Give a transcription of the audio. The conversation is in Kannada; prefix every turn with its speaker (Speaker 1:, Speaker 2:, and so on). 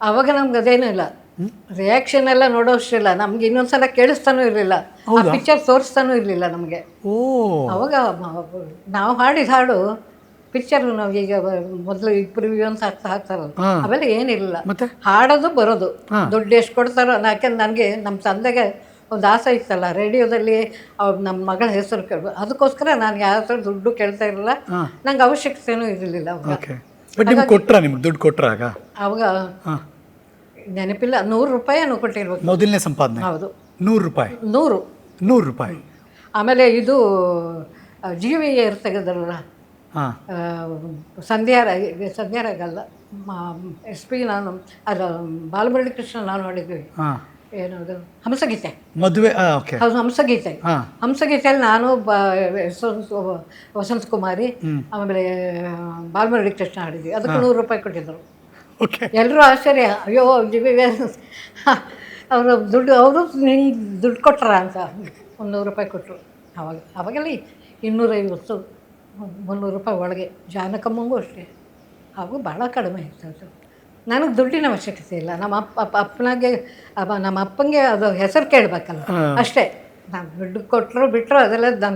Speaker 1: ಅವಾಗ ನಮ್ಗೆ ಅದೇನೂ ಇಲ್ಲ. ರಿಯಾಕ್ಷನ್ ಎಲ್ಲ ನೋಡೋಷ್ಟಿಲ್ಲ. ನಮ್ಗೆ ಇನ್ನೊಂದ್ಸಲ ಕೇಳಿಸ್ತಾನೂ ಇರಲಿಲ್ಲ. ಆ ಪಿಕ್ಚರ್ ತೋರಿಸ್ತಾನೂ ಇರಲಿಲ್ಲ ನಮಗೆ. ಅವಾಗ ನಾವು ಹಾಡಿದ ಹಾಡು ಪಿಕ್ಚರ್ ನಾವು ಈಗ ಮೊದಲು ಇಬ್ಬರು ಅಂತ ಹಾಕ್ತಾ ಹಾಕ್ತಾರಲ್ಲ.
Speaker 2: ಆಮೇಲೆ
Speaker 1: ಏನಿಲ್ಲ ಏನಿರಲಿಲ್ಲ. ಹಾಡೋದು ಬರೋದು. ದುಡ್ಡು ಎಷ್ಟು ಕೊಡ್ತಾರೋ ಯಾಕೆಂದ್ರೆ ನನಗೆ ನಮ್ಮ ತಂದೆಗೆ ಒಂದು ಆಸೆ ಇತ್ತಲ್ಲ ರೇಡಿಯೋದಲ್ಲಿ ಅವ್ರು ನಮ್ಮ ಮಗಳ ಹೆಸರು ಕೇಳ್ಬೋದು ಅದಕ್ಕೋಸ್ಕರ ನಾನು ಯಾವ ಥರ ದುಡ್ಡು ಕೇಳ್ತಾ ಇರಲಿಲ್ಲ. ನಂಗೆ ಅವಶ್ಯಕತೆಯೂ ಇರಲಿಲ್ಲ ಅವಾಗ.
Speaker 2: ಬಟ್ ನಿಮ್ಗೆ ಕೊಟ್ರಾ ನಿಮ್ಗೆ ದುಡ್ಡು ಕೊಟ್ರ ಆಗ?
Speaker 1: ಅವಾಗ
Speaker 2: ಹಾಂ.
Speaker 1: ನೆನಪಿಲ್ಲ ನೂರು ರೂಪಾಯಿನೂ ಕೊಟ್ಟಿರ್ಬೇಕು.
Speaker 2: ಮೊದಲನೇ ಸಂಪಾದನೆ?
Speaker 1: ಹೌದು.
Speaker 2: ನೂರು ರೂಪಾಯಿ?
Speaker 1: ನೂರು.
Speaker 2: ನೂರು ರೂಪಾಯಿ?
Speaker 1: ಆಮೇಲೆ ಇದು ಜೀವಿ ಏರ್ ತೆಗೆದ್ರಲ್ಲ? ಸಂಧ್ಯಾರ ಸಂಧ್ಯಾರಾಗಲ್ಲ ಎಸ್ ಪಿ ನಾನು ಅದು ಬಾಲಮುರಳಿ ಕೃಷ್ಣ ನಾನು ನೋಡಿದ್ವಿ
Speaker 2: ಹಾಂ.
Speaker 1: ಏನದು? ಹಂಸಗೀತೆ.
Speaker 2: ಮದುವೆ ಓಕೆ
Speaker 1: ಹೌದು ಹಂಸಗೀತೆ.
Speaker 2: ಹಾಂ.
Speaker 1: ಹಂಸಗೀತೆಯಲ್ಲಿ ನಾನು ಬ ವಸಂತ ವಸಂತ್ ಕುಮಾರಿ ಆಮೇಲೆ ಬಾಲ್ಮರಡಿ ಕೃಷ್ಣ ಆಡಿದ್ವಿ ಅದಕ್ಕೆ ನೂರು ರೂಪಾಯಿ ಕೊಟ್ಟಿದ್ದರು.
Speaker 2: ಓಕೆ
Speaker 1: ಎಲ್ಲರೂ ಆಶ್ಚರ್ಯ. ಅಯ್ಯೋ ಅವರು ದುಡ್ಡು ಅವರು ನಿಂಗೆ ದುಡ್ಡು ಕೊಟ್ರ ಅಂತ. ಒಂದು ನೂರು ರೂಪಾಯಿ ಕೊಟ್ಟರು ಅವಾಗ ಅವಾಗೆಲ್ಲ ಇನ್ನೂರೈವತ್ತು ಮುನ್ನೂರು ರೂಪಾಯಿ ಒಳಗೆ. ಜಾನಕಮ್ಮಂಗೂ ಅಷ್ಟೇ. ಹಾಗೂ ಭಾಳ ಕಡಿಮೆ ಇತ್ತು ಅದು. ನನಗೆ ದುಡ್ಡಿನ ಅವಶ್ಯಕತೆ ಇಲ್ಲ. ನಮ್ಮ ಅಪ್ಪ ಅಪ್ಪ ಅಪ್ಪನಾಗೆ ಅಪ್ಪ ನಮ್ಮ ಅಪ್ಪಂಗೆ ಅದು ಹೆಸರು ಕೇಳಬೇಕಲ್ಲ. ಅಷ್ಟೇ. ನಾನು ದುಡ್ಡು ಕೊಟ್ಟರು ಬಿಟ್ಟರು ಅದೆಲ್ಲ ನನ್ನ